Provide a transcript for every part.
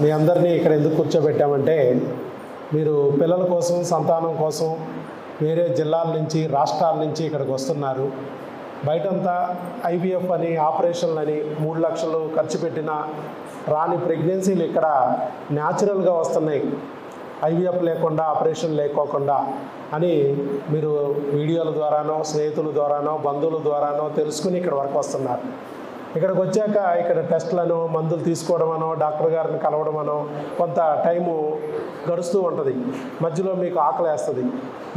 మీ అందరినీ ఇక్కడ ఎందుకు కూర్చోబెట్టామంటే మీరు పిల్లల కోసం సంతానం కోసం వేరే జిల్లాల నుంచి రాష్ట్రాల నుంచి ఇక్కడికి వస్తున్నారు. బయటంతా ఐవీఎఫ్ అని ఆపరేషన్లు అని మూడు లక్షలు ఖర్చు పెట్టిన రాని ప్రెగ్నెన్సీలు ఇక్కడ న్యాచురల్గా వస్తున్నాయి. ఐవీఎఫ్ లేకుండా ఆపరేషన్ లేకోకుండా అని మీరు వీడియోల ద్వారానో స్నేహితుల ద్వారానో బంధువుల ద్వారానో తెలుసుకుని ఇక్కడ వరకు వస్తున్నారు. ఇక్కడికి వచ్చాక ఇక్కడ టెస్ట్లను మందులు తీసుకోవడమనో డాక్టర్ గారిని కలవడమనో కొంత టైము గడుస్తూ ఉంటుంది. మధ్యలో మీకు ఆకలి వేస్తుంది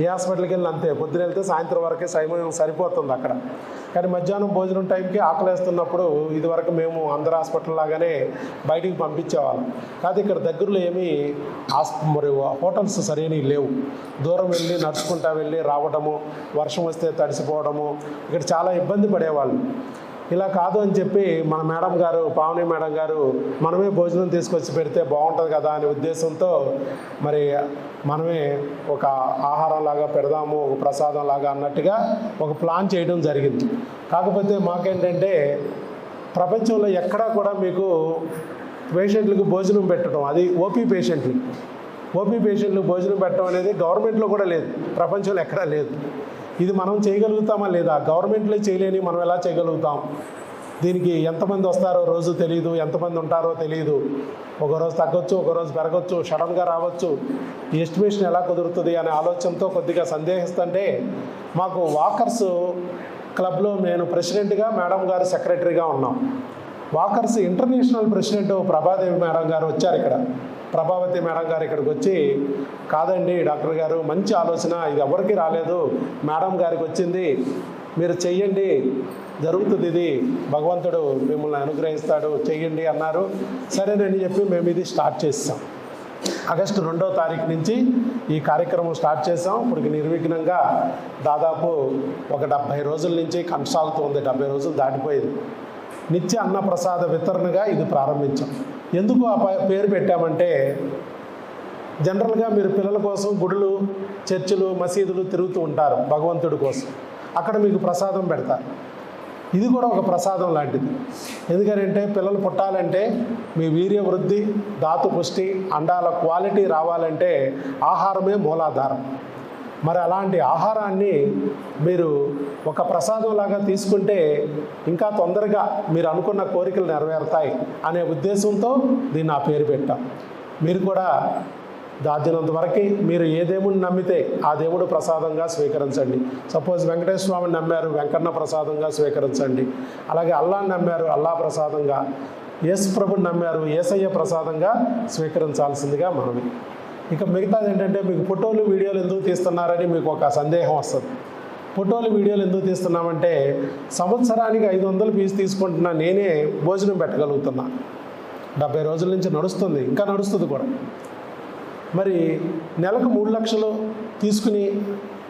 ఏ హాస్పిటల్కి వెళ్ళిన అంతే. పొద్దున వెళ్తే సాయంత్రం వరకే సమయం సరిపోతుంది అక్కడ. కానీ మధ్యాహ్నం భోజనం టైంకి ఆకలి వేస్తున్నప్పుడు ఇదివరకు మేము అందరు హాస్పిటల్ లాగానే బయటికి పంపించేవాళ్ళం. కాదు ఇక్కడ దగ్గరలో ఏమీ హాస్ మరి హోటల్స్ సరైనవి లేవు. దూరం వెళ్ళి నడుచుకుంటా వెళ్ళి రావడము వర్షం వస్తే తడిసిపోవడము ఇక్కడ చాలా ఇబ్బంది పడేవాళ్ళు. ఇలా కాదు అని చెప్పి మన మేడం గారు పావని మేడం గారు మనమే భోజనం తీసుకొచ్చి పెడితే బాగుంటుంది కదా అనే ఉద్దేశంతో మరి మనమే ఒక ఆహారం లాగా పెడదాము ఒక ప్రసాదం లాగా అన్నట్టుగా ఒక ప్లాన్ చేయడం జరిగింది. కాకపోతే మాకేంటంటే ప్రపంచంలో ఎక్కడా కూడా మీకు పేషెంట్లకు భోజనం పెట్టడం అది ఓపీ పేషెంట్లు. ఓపీ పేషెంట్లు భోజనం పెట్టడం అనేది గవర్నమెంట్లో కూడా లేదు ప్రపంచంలో ఎక్కడా లేదు. ఇది మనం చేయగలుగుతామా లేదా? గవర్నమెంట్లో చేయలేని మనం ఎలా చేయగలుగుతాం? దీనికి ఎంతమంది వస్తారో రోజు తెలియదు ఎంతమంది ఉంటారో తెలియదు ఒకరోజు తగ్గొచ్చు ఒకరోజు పెరగచ్చు సడన్గా రావచ్చు. ఈ ఎస్టిమేషన్ ఎలా కుదురుతుంది అనే ఆలోచనతో కొద్దిగా సందేహిస్తుంటే మాకు వాకర్స్ క్లబ్లో నేను ప్రెసిడెంట్గా మేడం గారు సెక్రటరీగా ఉన్నాం. Walkers international president Prabhadevi madam garu వచ్చారు ఇక్కడ. ప్రభావతి మేడం గారు ఇక్కడికి వచ్చి కాదండి డాక్టర్ గారు మంచి ఆలోచన ఇది ఎవరికి రాలేదు. మేడం గారికి వచ్చింది మీరు చెయ్యండి జరుగుతుంది ఇది. భగవంతుడు మిమ్మల్ని అనుగ్రహిస్తాడు చెయ్యండి అన్నారు. సరేనని చెప్పి మేము ఇది స్టార్ట్ చేస్తాం. ఆగస్టు రెండో తారీఖు నుంచి ఈ కార్యక్రమం స్టార్ట్ చేసాం ఇప్పటికి నిర్విఘ్నంగా దాదాపు ఒక డెబ్భై రోజుల నుంచి కొనసాగుతుంది డెబ్బై రోజులు దాటిపోయింది. నిత్య అన్నప్రసాద వితరణగా ఇది ప్రారంభించాం. ఎందుకు ఆ పేరు పెట్టామంటే జనరల్గా మీరు పిల్లల కోసం గుడులు చర్చిలు మసీదులు తిరుగుతూ ఉంటారు భగవంతుడి కోసం. అక్కడ మీకు ప్రసాదం పెడతారు. ఇది కూడా ఒక ప్రసాదం లాంటిది. ఎందుకంటే పిల్లలు పుట్టాలంటే మీ వీర్య వృద్ధి ధాతు పుష్టి అండాల క్వాలిటీ రావాలంటే ఆహారమే మూలాధారం. మరి అలాంటి ఆహారాన్ని మీరు ఒక ప్రసాదం లాగా తీసుకుంటే ఇంకా తొందరగా మీరు అనుకున్న కోరికలు నెరవేరుతాయి అనే ఉద్దేశంతో దీన్ని ఆ పేరు పెట్టాం. మీరు కూడా దాచినంత వరకు మీరు ఏ దేవుడిని నమ్మితే ఆ దేవుడు ప్రసాదంగా స్వీకరించండి. సపోజ్ వెంకటేశ్వర స్వామిని నమ్మారు వెంకన్న ప్రసాదంగా స్వీకరించండి. అలాగే అల్లాని నమ్మారు అల్లా ప్రసాదంగా యేసు ప్రభుని నమ్మారు ఏసయ్య ప్రసాదంగా స్వీకరించాల్సిందిగా మనవి. ఇక మిగతాది ఏంటంటే మీకు ఫోటోలు వీడియోలు ఎందుకు తీస్తున్నారని మీకు ఒక సందేహం వస్తుంది. ఫోటోలు వీడియోలు ఎందుకు తీస్తున్నామంటే సంవత్సరానికి ఐదు వందలు ఫీజు తీసుకుంటున్నా నేనే భోజనం పెట్టగలుగుతున్నా. డెబ్బై రోజుల నుంచి నడుస్తుంది ఇంకా నడుస్తుంది కూడా. మరి నెలకు మూడు లక్షలు తీసుకుని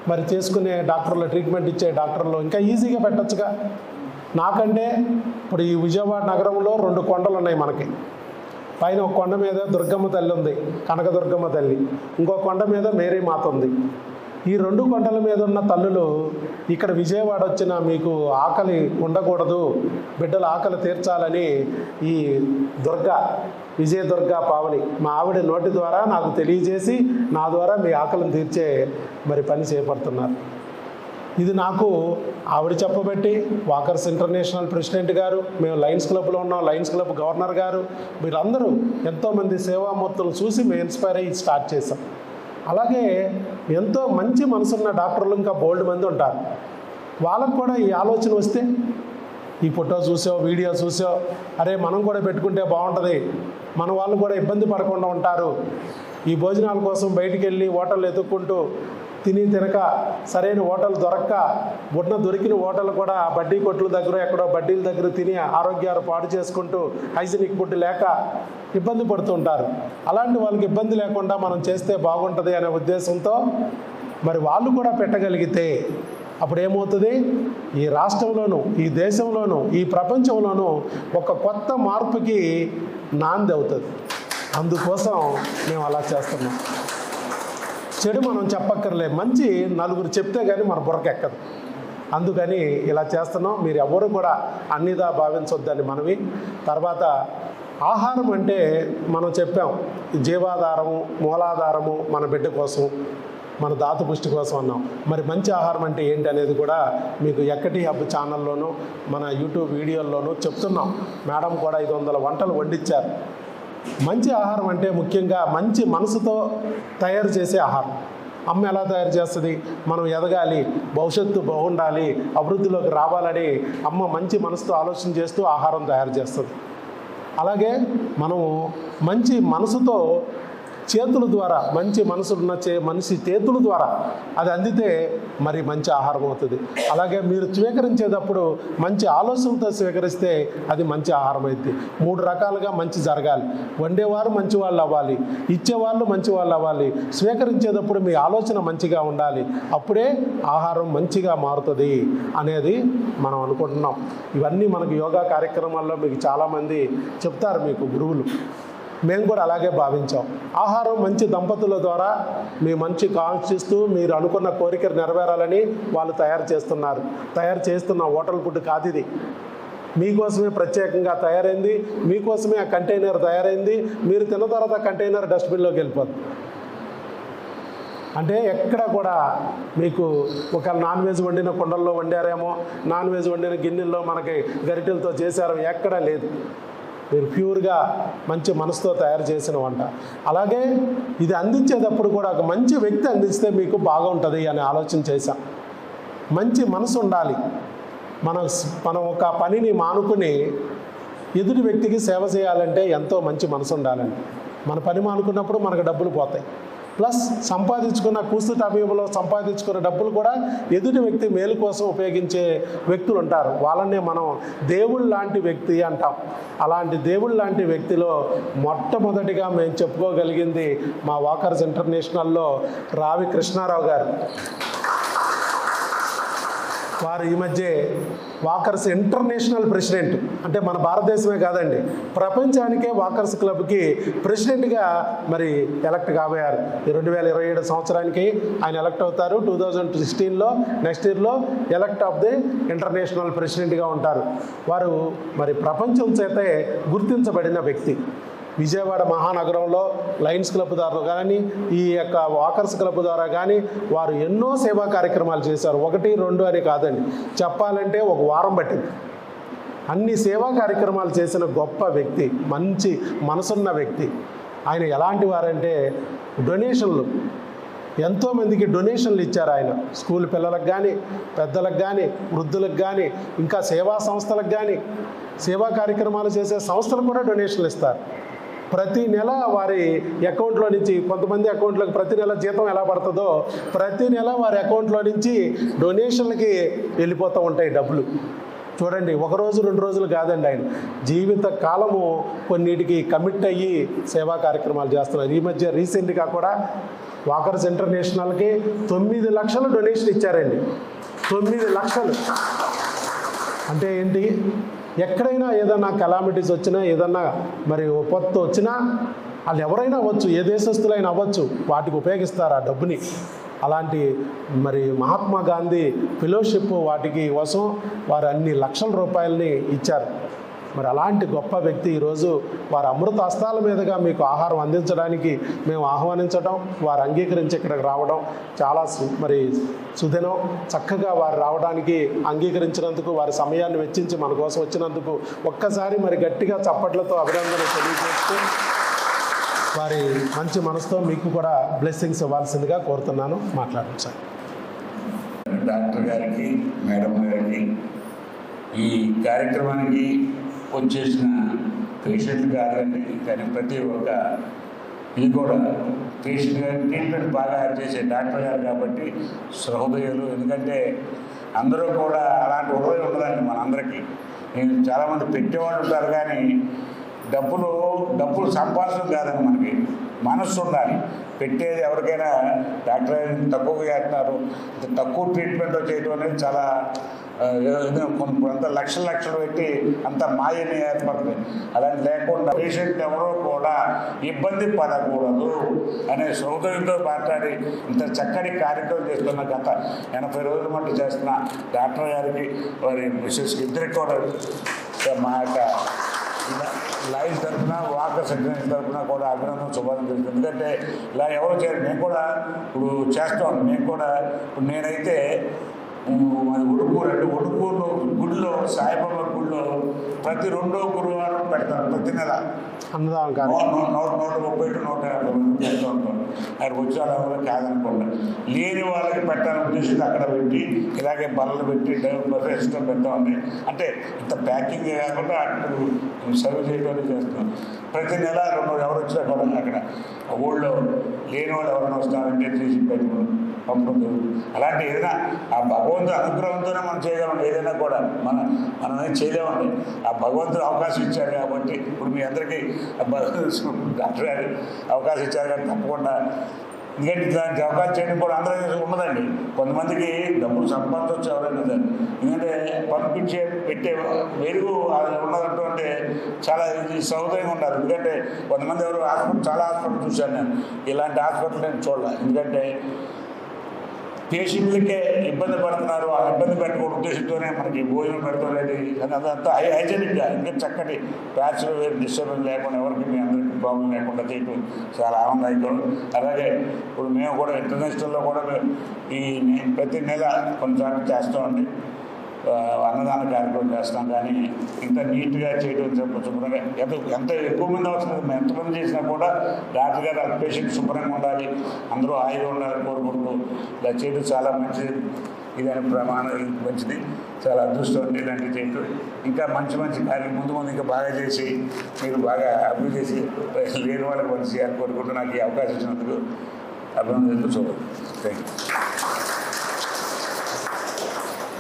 మరి చేసుకునే డాక్టర్లు ట్రీట్మెంట్ ఇచ్చే డాక్టర్లు ఇంకా ఈజీగా పెట్టచ్చుగా. నాకంటే ఇప్పుడు ఈ విజయవాడ నగరంలో రెండు కొండలు ఉన్నాయి మనకి. పైన ఒక కొండ మీద దుర్గమ్మ తల్లి ఉంది కనకదుర్గమ్మ తల్లి. ఇంకో కొండ మీద మేరీ మాత ఉంది. ఈ రెండు కొండల మీద ఉన్న తల్లులు ఇక్కడ విజయవాడ వచ్చిన మీకు ఆకలి ఉండకూడదు బిడ్డల ఆకలి తీర్చాలని ఈ దుర్గా విజయ దుర్గా పావని మా ఆవిడ నోటి ద్వారా నాకు తెలియజేసి నా ద్వారా మీ ఆకలిని తీర్చే మరి పని చేపడుతున్నారు. ఇది నాకు ఆవిడ చెప్పబట్టి వాకర్స్ ఇంటర్నేషనల్ ప్రెసిడెంట్ గారు మేము లయన్స్ క్లబ్లో ఉన్నాం లయన్స్ క్లబ్ గవర్నర్ గారు మీరందరూ ఎంతోమంది సేవామూర్తులు చూసి మేము ఇన్స్పైర్ అయ్యి స్టార్ట్ చేశాం. అలాగే ఎంతో మంచి మనసున్న డాక్టర్లు ఇంకా బోల్డ్ మంది ఉంటారు. వాళ్ళకు కూడా ఈ ఆలోచన వస్తే ఈ ఫోటో చూసావు వీడియో చూసావు అరే మనం కూడా పెట్టుకుంటే బాగుంటుంది మన వాళ్ళు కూడా ఇబ్బంది పడకుండా ఉంటారు. ఈ భోజనాల కోసం బయటికి వెళ్ళి హోటల్ ఎత్తుక్కుంటూ తిని తినక సరైన హోటల్ దొరక్క ఉన్న దొరికిన హోటల్ కూడా బడ్డీ కొట్ల దగ్గర ఎక్కడో బడ్డీల దగ్గర తిని ఆరోగ్యాలు పాడు చేసుకుంటూ హైజీనిక్ ఫుడ్ లేక ఇబ్బంది పడుతుంటారు. అలాంటి వాళ్ళకి ఇబ్బంది లేకుండా మనం చేస్తే బాగుంటుంది అనే ఉద్దేశంతో మరి వాళ్ళు కూడా పెట్టగలిగితే అప్పుడు ఏమవుతుంది? ఈ రాష్ట్రంలోనూ ఈ దేశంలోనూ ఈ ప్రపంచంలోనూ ఒక కొత్త మార్పుకి నాంది అవుతుంది. అందుకోసం మేము అలా చేస్తున్నాం. చెడు మనం చెప్పక్కర్లే. మంచి నలుగురు చెప్తే కానీ మన బుర్రకెక్కదు. అందుకని ఇలా చేస్తున్నాం. మీరు ఎవరు కూడా అన్నిదా భావించొద్దని మనవి. తర్వాత ఆహారం అంటే మనం చెప్పాం జీవాధారము మూలాధారము మన బిడ్డ కోసం మన దాత పుష్టి కోసం అన్నాం. మరి మంచి ఆహారం అంటే ఏంటి అనేది కూడా మీకు ఎక్కటి హబ్ ఛానల్లోనూ మన యూట్యూబ్ వీడియోల్లోనూ చెప్తున్నాం. మేడం కూడా ఐదు వందల వంటలు వండించారు మంచి ఆహారం అంటే ముఖ్యంగా మంచి మనసుతో తయారు చేసే ఆహారం. అమ్మ ఎలా తయారు చేస్తుంది? మనం ఎదగాలి భవిష్యత్తు బాగుండాలి అభివృద్ధిలోకి రావాలని అమ్మ మంచి మనసుతో ఆలోచన చేస్తూ ఆహారం తయారు చేస్తుంది. అలాగే మనము మంచి మనసుతో చేతుల ద్వారా మంచి మనసున్న చే మనిషి చేతుల ద్వారా అది అందితే మరి మంచి ఆహారం అవుతుంది. అలాగే మీరు స్వీకరించేటప్పుడు మంచి ఆలోచనతో స్వీకరిస్తే అది మంచి ఆహారం అవుతుంది మూడు రకాలుగా మంచి జరగాలి. వండేవారు మంచి వాళ్ళు అవ్వాలి. ఇచ్చేవాళ్ళు మంచి వాళ్ళు అవ్వాలి. స్వీకరించేటప్పుడు మీ ఆలోచన మంచిగా ఉండాలి. అప్పుడే ఆహారం మంచిగా మారుతుంది అనేది మనం అనుకుంటున్నాం. ఇవన్నీ మనకు యోగా కార్యక్రమాల్లో మీకు చాలామంది చెప్తారు మీకు గురువులు. మేము కూడా అలాగే భావించాం. ఆహారం మంచి దంపతుల ద్వారా మీ మంచి కాంక్షిస్తూ మీరు అనుకున్న కోరిక నెరవేరాలని వాళ్ళు తయారు చేస్తున్నారు. తయారు చేస్తున్న హోటల్ ఫుడ్ కాదు ఇది మీకోసమే ప్రత్యేకంగా తయారైంది. మీకోసమే ఆ కంటైనర్ తయారైంది. మీరు తిన్న తర్వాత కంటైనర్ డస్ట్బిన్లోకి వెళ్ళిపోతుంది అంటే ఎక్కడ కూడా మీకు ఒక నాన్ వెజ్ వండిన కుండల్లో వండారేమో నాన్ వెజ్ వండిన గిన్నెల్లో మనకి గరిటెలతో చేశారో ఎక్కడా లేదు. మీరు ప్యూర్గా మంచి మనసుతో తయారు చేసిన వంట. అలాగే ఇది అందించేటప్పుడు కూడా ఒక మంచి వ్యక్తి అందిస్తే మీకు బాగుంటుంది అని ఆలోచన చేశాం. మంచి మనసు ఉండాలి. మనం మనం ఒక పనిని మానుకుని ఎదుటి వ్యక్తికి సేవ చేయాలంటే ఎంతో మంచి మనసు ఉండాలండి. మన పని మానుకున్నప్పుడు మనకు డబ్బులు పోతాయి. ప్లస్ సంపాదించుకున్న కూస్తు సమయంలో సంపాదించుకున్న డబ్బులు కూడా ఎదుటి వ్యక్తి మేలు కోసం ఉపయోగించే వ్యక్తులు ఉంటారు. వాళ్ళనే మనం దేవుళ్ళు లాంటి వ్యక్తి అంటాం. అలాంటి దేవుళ్ళు లాంటి వ్యక్తిలో మొట్టమొదటిగా మేము చెప్పుకోగలిగింది మా వాకర్స్ ఇంటర్నేషనల్లో రావి కృష్ణారావు గారు. వారు ఈ మధ్య వాకర్స్ ఇంటర్నేషనల్ ప్రెసిడెంట్ అంటే మన భారతదేశమే కాదండి ప్రపంచానికే వాకర్స్ క్లబ్కి ప్రెసిడెంట్గా మరి ఎలక్ట్ కాబోయారు. రెండు వేల ఇరవై ఏడు సంవత్సరానికి ఆయన ఎలక్ట్ అవుతారు. టూ థౌజండ్ సిక్స్టీన్లో నెక్స్ట్ ఇయర్లో ఎలక్ట్ ఆఫ్ ది ఇంటర్నేషనల్ ప్రెసిడెంట్గా ఉంటారు. వారు మరి ప్రపంచం చేతే గుర్తించబడిన వ్యక్తి. విజయవాడ మహానగరంలో లయన్స్ క్లబ్ ద్వారా కానీ ఈ యొక్క వాకర్స్ క్లబ్ ద్వారా కానీ వారు ఎన్నో సేవా కార్యక్రమాలు చేశారు. ఒకటి రెండు అని కాదండి. చెప్పాలంటే ఒక వారం పట్టింది. అన్ని సేవా కార్యక్రమాలు చేసిన గొప్ప వ్యక్తి మంచి మనసున్న వ్యక్తి. ఆయన ఎలాంటి వారంటే డొనేషన్లు. ఎంతోమందికి డొనేషన్లు ఇచ్చారు ఆయన. స్కూల్ పిల్లలకు కానీ పెద్దలకు కానీ వృద్ధులకు కానీ ఇంకా సేవా సంస్థలకు కానీ సేవా కార్యక్రమాలు చేసే సంస్థలు కూడా డొనేషన్లు ఇస్తారు. ప్రతి నెల వారి అకౌంట్లో నుంచి కొంతమంది అకౌంట్లకు ప్రతి నెల జీతం ఎలా పడుతుందో ప్రతి నెల వారి అకౌంట్లో నుంచి డొనేషన్లకి వెళ్ళిపోతూ ఉంటాయి డబ్బులు. చూడండి ఒక రోజు రెండు రోజులు కాదండి ఆయన. జీవిత కాలము కొన్నిటికి కమిట్ అయ్యి సేవా కార్యక్రమాలు చేస్తున్నారు. ఈ మధ్య రీసెంట్గా కూడా వాకర్స్ ఇంటర్నేషనల్కి తొమ్మిది లక్షలు డొనేషన్ ఇచ్చారండి. తొమ్మిది లక్షలు. అంటే ఏంటి? ఎక్కడైనా ఏదన్నా కలామిటీస్ వచ్చినా ఏదన్నా మరి విపత్తు వచ్చినా వాళ్ళు ఎవరైనా అవ్వచ్చు ఏ దేశస్తులైనా అవ్వచ్చు వాటికి ఉపయోగిస్తారు ఆ డబ్బుని? అలాంటి మరి మహాత్మా గాంధీ ఫెలోషిప్ వాటికి కోసం వారు అన్ని లక్షల రూపాయలని ఇచ్చారు. మరి అలాంటి గొప్ప వ్యక్తి ఈరోజు వారి అమృతాస్తాల మీదుగా మీకు ఆహారం అందించడానికి మేము ఆహ్వానించడం వారు అంగీకరించి ఇక్కడికి రావడం చాలా సు- మరి సుదినం. చక్కగా వారు రావడానికి అంగీకరించినందుకు వారి సమయాన్ని వెచ్చించి మన కోసం వచ్చినందుకు ఒక్కసారి మరి గట్టిగా చప్పట్లతో అభినందన తెలియజేస్తూ వారి మంచి మనసుతో మీకు కూడా బ్లెస్సింగ్స్ ఇవ్వాల్సిందిగా కోరుతున్నాను. మాట్లాడండి సార్. డాక్టర్ గారికి మేడం గారికి ఈ కార్యక్రమానికి వచ్చేసిన పేషెంట్ కాదండి కానీ ప్రతి ఒక్క ఇది కూడా పేషెంట్ గారి ట్రీట్మెంట్ బాగా చేసే డాక్టర్ గారు కాబట్టి సహృదయులు ఎందుకంటే అందరూ కూడా అలాంటి హృదయం ఉండదండి మనందరికీ నేను చాలామంది పెట్టేవాళ్ళు ఉంటారు కానీ డబ్బులు డబ్బులు సంపాదన కాదండి మనకి. మనస్సు ఉండాలి. పెట్టేది ఎవరికైనా డాక్టర్ గారు తక్కువగా చేస్తున్నారు. తక్కువ ట్రీట్మెంట్ చేయడం అనేది చాలా కొంత లక్షల లక్షలు పెట్టి అంత మాయని ఏర్పడుతుంది. అలాంటి లేకుండా పేషెంట్ ఎవరో కూడా ఇబ్బంది పడకూడదు అనే సౌకర్యంతో మాట్లాడి ఇంత చక్కటి కార్యక్రమం చేస్తున్న గత ఎనభై రోజుల మటు చేస్తున్న డాక్టర్ గారికి వారి మిస్సెస్ ఇద్దరికి కూడా మా యొక్క లైఫ్ తరఫున వాకర్ సెక్రటరీ తరఫున కూడా అభినందన శుభారం ఎందుకంటే ఇలా ఎవరు చేయరు మేము కూడా ఇప్పుడు చేస్తాం. మేము కూడా ఇప్పుడు నేనైతే ఉమ్, అది ఉడుకు రెండు ఉడుకులో గుడిలో సాయిబాబా గుడిలో ప్రతి రెండో గురువారం పెడతాను ప్రతి నెల. నూట నూట ముప్పై టు నూట యాభై మంది చేస్తూ ఉంటాం అక్కడికి వచ్చే వాళ్ళ కాదనుకోండి. లేని వాళ్ళకి పెట్టాలని ఉద్దేశంతో అక్కడ పెట్టి ఇలాగే బల్లలు పెట్టి బఫే సిస్టమ్ పెడతామని అంటే ఇంత ప్యాకింగ్ కాకుండా అటు సర్వ్ చేయడం చేస్తాం ప్రతి నెల రెండు ఎవరు వచ్చినా కూడా అక్కడ ఊళ్ళో లేని వాళ్ళు ఎవరైనా వస్తారంటే తీసి పెట్టి పంపడం అలాంటి ఏదైనా ఆ భగవంతుడి అనుగ్రహంతోనే మనం చేయగలం ఏదైనా కూడా మన మనం చేయలేమండి. ఆ భగవంతుడు అవకాశం ఇచ్చాడు కాబట్టి ఇప్పుడు మీ అందరికీ డాక్టర్ గారు అవకాశం ఇచ్చారు కానీ తప్పకుండా ఎందుకంటే దానికి అవకాశం చేయడం కూడా అందరికీ ఉండదండి. కొంతమందికి డబ్బులు సంపాదించవచ్చు ఎవరైనా సరే ఎందుకంటే పంపించే పెట్టే వెలుగు ఉన్నదంటూ అంటే చాలా సౌకర్యంగా ఉండాలి. ఎందుకంటే కొంతమంది ఎవరు హాస్పిటల్ చాలా హాస్పిటల్ చూశాను నేను. ఇలాంటి హాస్పిటల్ నేను చూడాలి. ఎందుకంటే పేషెంట్లకే ఇబ్బంది పడుతున్నారు. ఉద్దేశంతోనే మనకి భోజనం పెడుతున్నది. అని అదంతా హై హైజెనిక్గా ఇంకా చక్కటి ప్యాచ్లు డిస్టర్బెన్స్ లేకుండా ఎవరికి మీ అందరికీ ప్రాబ్లం లేకుండా చేయటం చాలా ఆనందదాయకం. అలాగే ఇప్పుడు మేము కూడా ఇంటర్నేషనల్లో కూడా ఈ ప్రతి నెల కొన్నిసార్లు చేస్తామండి అన్నదాన కార్యక్రమం చేస్తాం. కానీ ఇంత నీట్గా చేయడం శుభ్రంగా ఎంత ఎంత ఎక్కువ మంది అవసరం మేము ఎంతమంది చేసినా కూడా డాక్టర్ గారు పేషెంట్ శుభ్రంగా ఉండాలి. అందరూ హాయిగా ఉండాలని కోరుకుంటూ ఇలా చేయడం చాలా మంచిది. ఇదని ప్రమాణం మంచిది. చాలా అదృష్టం ఉంది ఇలాంటివి చేయటం ఇంకా మంచి మంచి కార్యం ముందు ముందు ఇంకా బాగా చేసి మీరు బాగా అభివృద్ధి చేసి లేని వాళ్ళకి మంచి చేయాలని కోరుకుంటూ నాకు ఈ అవకాశం ఇచ్చినందుకు అభినందనలు చూడండి థ్యాంక్ యూ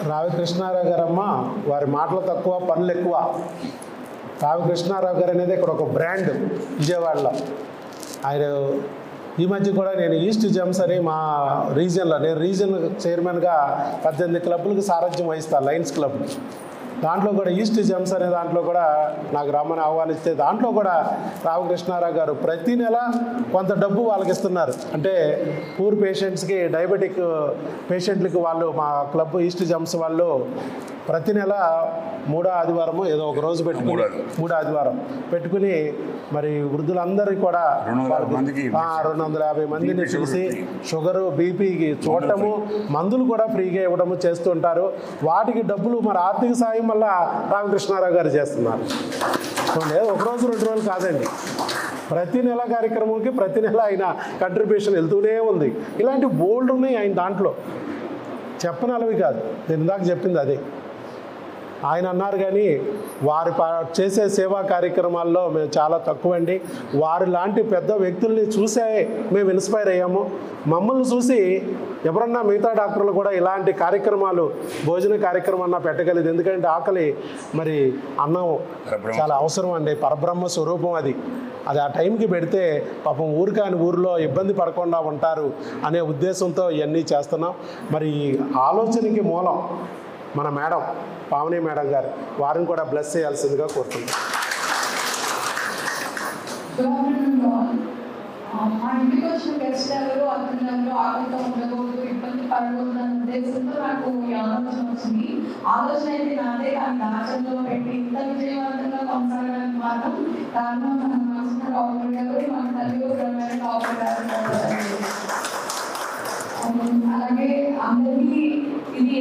రావి కృష్ణారావు గారమ్మ వారి మాటలు తక్కువ పనులు ఎక్కువ. రావి కృష్ణారావు గారు అనేది ఇక్కడ ఒక బ్రాండ్ విజయవాడలో. ఆయన ఈ మధ్య కూడా నేను ఈస్ట్ జెమ్స్ అని మా రీజియన్లో నేను రీజియన్ చైర్మన్గా పద్దెనిమిది క్లబ్లకు సారథ్యం వహిస్తాను లయన్స్ క్లబ్ దాంట్లో కూడా ఈస్ట్ జెమ్స్ అనే దాంట్లో కూడా నాకు రమ్మని ఆహ్వానిస్తే దాంట్లో కూడా రామకృష్ణారావు గారు ప్రతి నెల కొంత డబ్బు వాళ్ళకి ఇస్తున్నారు అంటే పూర్ పేషెంట్స్కి డయాబెటిక్ పేషెంట్లకి వాళ్ళు మా క్లబ్ ఈస్ట్ జెమ్స్ వాళ్ళు ప్రతి నెల మూడో ఆదివారము ఏదో ఒక రోజు పెట్టుకుని మూడో ఆదివారం. పెట్టుకుని మరి వృద్ధులందరికీ కూడా రెండు వందల యాభై మందిని చూసి. షుగరు బీపీకి చూడటము మందులు కూడా ఫ్రీగా ఇవ్వడము చేస్తుంటారు వాటికి డబ్బులు మరి ఆర్థిక సాయం వల్ల రామకృష్ణారావు గారు చేస్తున్నారు. లేదు ఒక రోజు రెండు రోజులు కాదండి. ప్రతి నెల కార్యక్రమంకి ప్రతి నెల ఆయన కంట్రిబ్యూషన్ వెళ్తూనే ఉంది. ఇలాంటి బోల్డ్ ఉన్నాయి ఆయన దాంట్లో. చెప్పనలవి కాదు. నేను ఇందాక చెప్పింది అదే. ఆయన అన్నారు కానీ వారి చేసే సేవా కార్యక్రమాల్లో మేము చాలా తక్కువ అండి వారి లాంటి పెద్ద వ్యక్తుల్ని చూసే మేము ఇన్స్పైర్ అయ్యాము. మమ్మల్ని చూసి ఎవరన్నా మిగతా డాక్టర్లు కూడా ఇలాంటి కార్యక్రమాలు భోజన కార్యక్రమం అన్నా పెట్టగలదు ఎందుకంటే ఆకలి మరి అన్నం. చాలా అవసరం అండి. పరబ్రహ్మ స్వరూపం అది. అది ఆ టైంకి పెడితే పాపం ఊరు కాని ఊరిలో ఇబ్బంది పడకుండా ఉంటారు అనే ఉద్దేశంతో ఇవన్నీ చేస్తున్నాం. మరి ఆలోచనకి మూలం మన మేడం పావని మేడం గారు వారిని కూడా బ్లెస్ చేయాల్సిందిగా కోరుతున్నాం మా ఇంటికి వచ్చిన గెస్ట్ ఎవరు అతను ఆకలితో ఉండకూడదు ఇబ్బంది పడకూడదు అనే ఉద్దేశంతో నాకు ఈ ఆలోచన వచ్చింది. ఆలోచన అయితే నాదే కానీ పెట్టి ఇంత విజయవంతంగా కొనసాగడానికి మాత్రం కారణం మన డాక్టర్ గారు మన తల్లి డాక్టర్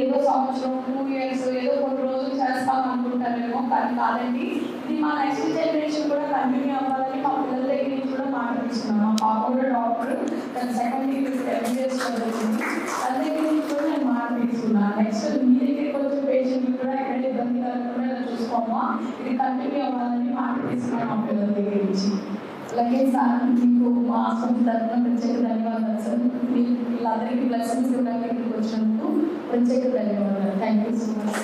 ఏదో సంవత్సరం టూ ఇయర్స్ ఏదో కొన్ని రోజులు చేస్తాం అనుకుంటారేమో కానీ కాదండి. ఇది మా నెక్స్ట్ జనరేషన్ కూడా కంటిన్యూ అవ్వాలని మా పిల్లల దగ్గర నుంచి కూడా మాట్లాడుతున్నాను. మా పాప కూడా డాక్టర్ తను సెకండ్ ఇయర్ టెన్ ఇయర్స్ చదువుతుంది. తన దగ్గర నుంచి కూడా నేను మాట తీసుకున్నాను నెక్స్ట్ మీ దగ్గరికి వచ్చే పేషెంట్ కూడా ఎక్కడ ఇబ్బంది కలగకుండా చూసుకోమా ఇది కంటిన్యూ అవ్వాలని మాట తీసుకున్నాను మా పిల్లల దగ్గర నుంచి. అలాగే సార్ మీకు మా హాస్పిటల్ తరఫున ప్రత్యేక ధన్యవాదాలు సార్. వీళ్ళందరికీ బ్లెస్సింగ్స్ ఇవ్వడానికి ఇక్కడికి వచ్చినందుకు ప్రత్యేక ధన్యవాదాలు. థ్యాంక్ యూ సో మచ్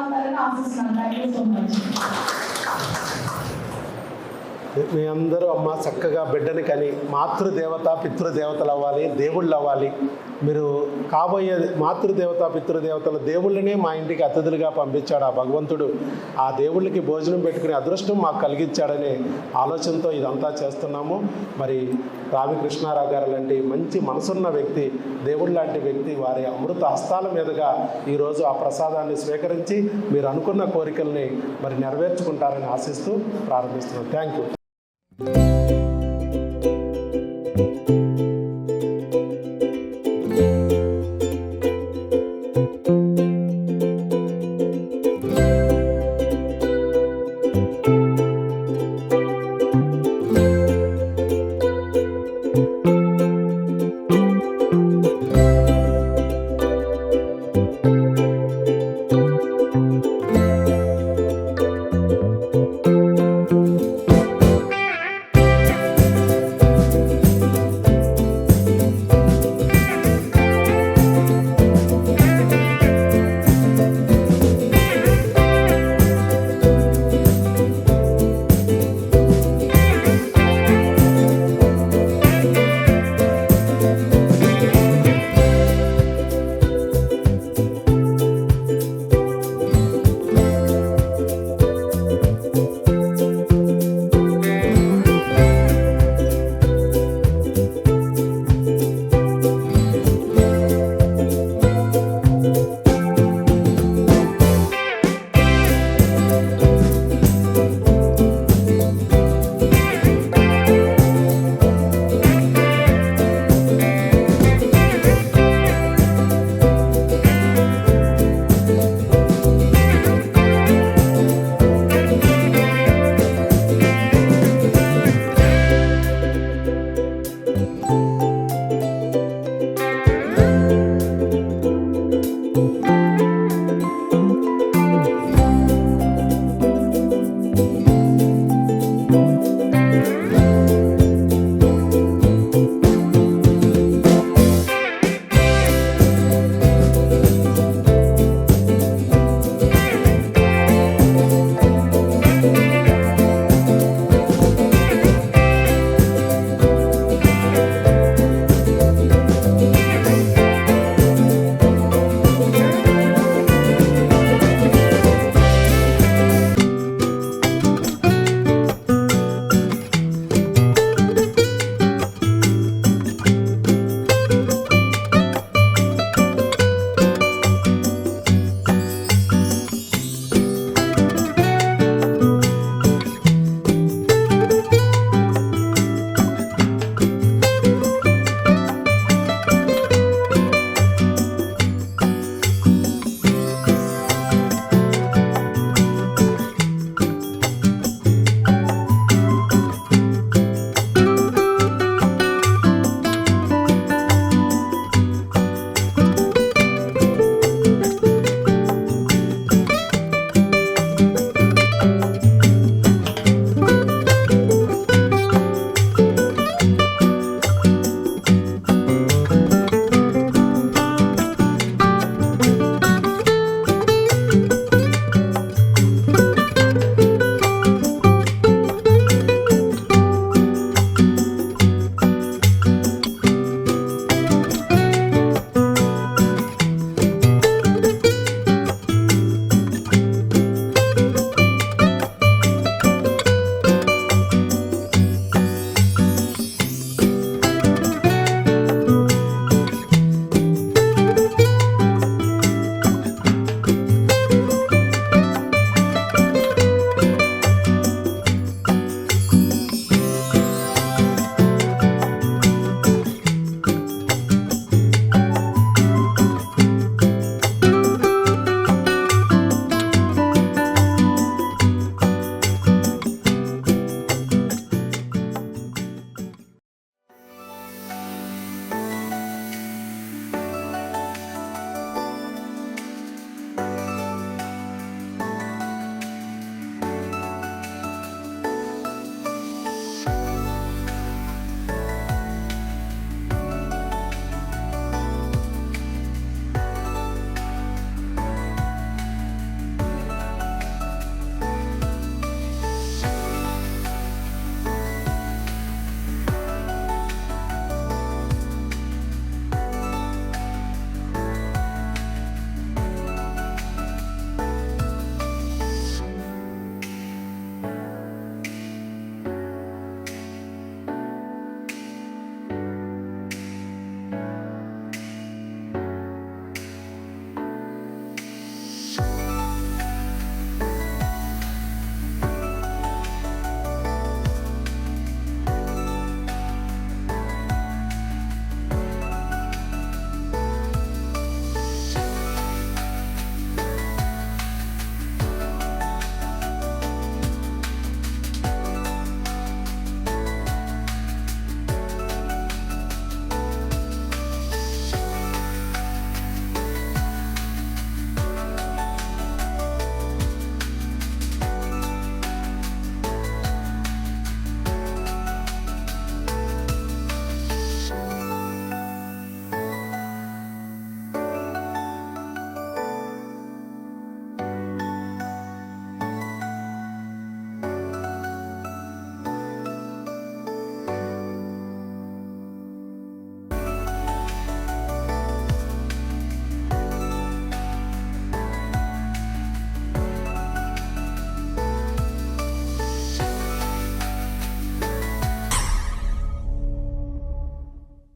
అందరూ ఆశిస్తున్నాను. థ్యాంక్ యూ సో మచ్ మీ అందరూ అమ్మ చక్కగా బిడ్డని కని మాతృదేవత పితృదేవతలు అవ్వాలి దేవుళ్ళు అవ్వాలి. మీరు కాబోయే మాతృదేవత పితృదేవతల దేవుళ్ళనే మా ఇంటికి అతిథులుగా పంపించాడు ఆ భగవంతుడు. ఆ దేవుళ్ళకి భోజనం పెట్టుకునే అదృష్టం మాకు కలిగించాడనే ఆలోచనతో ఇదంతా చేస్తున్నాము. మరి రామకృష్ణారావు గారు లాంటి మంచి మనసున్న వ్యక్తి దేవుడు లాంటి వ్యక్తి వారి అమృత హస్తాల మీదుగా ఈరోజు ఆ ప్రసాదాన్ని స్వీకరించి మీరు అనుకున్న కోరికల్ని మరి నెరవేర్చుకుంటారని ఆశిస్తూ ప్రారంభిస్తున్నాం. Thank you 嗯。